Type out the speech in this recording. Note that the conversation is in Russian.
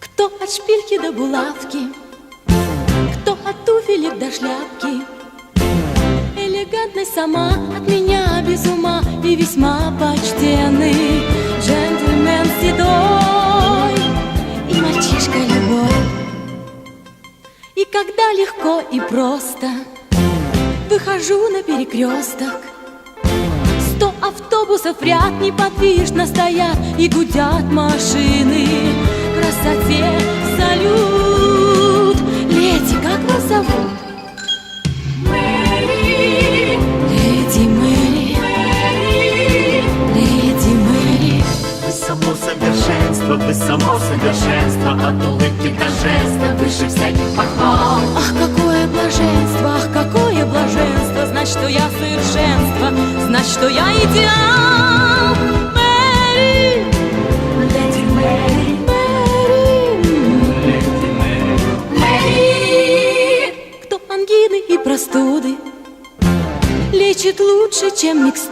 Кто от шпильки до булавки, кто от туфелек до шляпки. Элегантность сама от меня без ума и весьма почтенный джентльмен И когда легко и просто выхожу на перекресток, Сто автобусов ряд неподвижно стоят и гудят машины. Красоте салют. Леди, как вас зовут? Леди Мэри. Леди Мэри. Вы само совершенство, вы само совершенство От улыбки до жеста Знать, что я совершенство, знать, что я идеал. Мэри, Леди Мэри, Мэри, Мэри Кто ангины и простуды Лечит лучше, чем микстуры